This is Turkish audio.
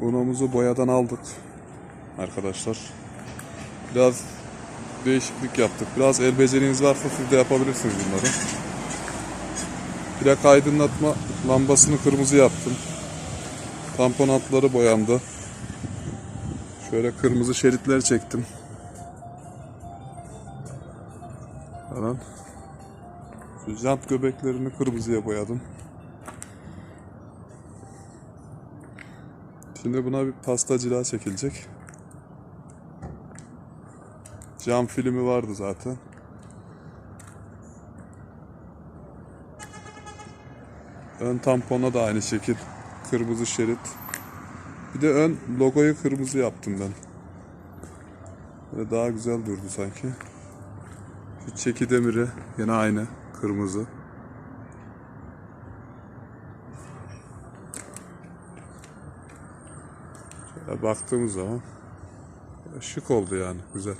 Unomuzu boyadan aldık arkadaşlar. Biraz değişiklik yaptık. Biraz el beceriniz varsa siz de yapabilirsiniz bunları. Plak aydınlatma lambasını kırmızı yaptım. Tampon hatları boyandı. Şöyle kırmızı şeritler çektim. Falan. Jant göbeklerini kırmızıya boyadım. Şimdi buna bir pasta cila çekilecek. Cam filmi vardı zaten. Ön tampona da aynı şekil kırmızı şerit. Bir de ön logoyu kırmızı yaptım ben. Böyle daha güzel durdu sanki. Şu çeki demiri yine aynı kırmızı. Baktığımız zaman şık oldu yani güzel.